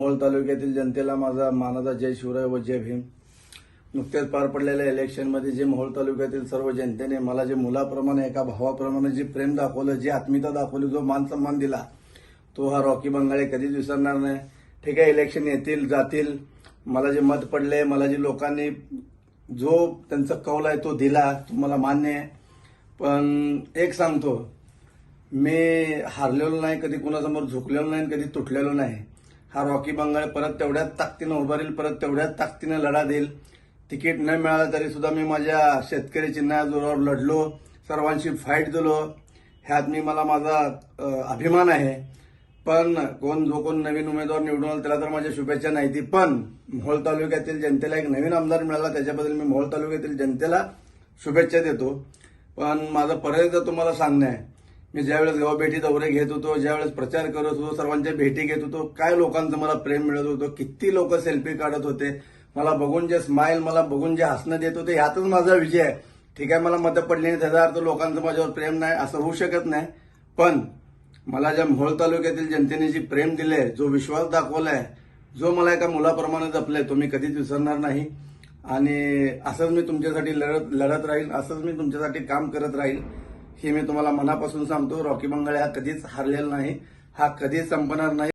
मोहोळ तालुक्यातील जनतेला माझा मानाचा जय शिवराय व जय भीम. नुकत्याच पार पडलेल्या इलेक्शनमध्ये जे मोहोळ तालुक्यातील सर्व जनतेने मला जे मुलाप्रमाणे एका भावाप्रमाणे जे प्रेम दाखवलं जी आत्मीयता दाखवली जो मान सन्मान दिला तो हा रॉकी बंगाळे कधीच विसरणार नाही. ठीक आहे इलेक्शन येतील जातील. मला जे मत पडले मला जे लोकांनी जो त्यांचा कौल आहे तो दिला तो मला मान्य आहे. पण एक सांगतो मी हारलेलो नाही कधी कुणासमोर झुकलेलो नाही कधी तुटलेलो नाही. हा रॉकी बंगाळ परत तेवढ्याच ताकदीनं उभारेल परत तेवढ्याच ताकदीनं लढा देईल. तिकीट न मिळालं तरी सुद्धा मी माझ्या शेतकरी चिन्हा जोरावर लढलो सर्वांशी फाईट दिलो ह्यात मी मला माझा अभिमान आहे. पण कोण जो कोण नवीन उमेदवार निवडून आला त्याला तर माझ्या शुभेच्छा नाही ती. पण मोहोळ तालुक्यातील जनतेला एक नवीन आमदार मिळाला त्याच्याबद्दल मी मोहोळ तालुक्यातील जनतेला शुभेच्छा देतो. पण माझं परत एकदा तुम्हाला सांगणं आहे मी ज्यावेळेस गावभेटी दौरे घेत होतो ज्यावेळेस प्रचार करत होतो सर्वांच्या भेटी घेत होतो काय लोकांचं मला प्रेम मिळत होतं किती लोक सेल्फी काढत होते मला बघून जे स्माईल मला बघून जे हसणं देत होते ह्यातच माझा विजय आहे. ठीक आहे मला मतं पडली नाही त्याचा अर्थ लोकांचं माझ्यावर प्रेम नाही असं होऊ शकत नाही. पण मला ज्या मोहोळ तालुक्यातील जनतेने जी प्रेम दिले जो विश्वास दाखवलाय जो मला एका मुलाप्रमाणे जपलाय तो मी कधीच विसरणार नाही. आणि असंच मी तुमच्यासाठी लढत लढत राहील असंच मी तुमच्यासाठी काम करत राहील. हे मी तुम्हाला मनापासून सांगतो. रॉकी बंगाळे हा कधीच हरलेला नाही. हा कधीच संपणार नाही.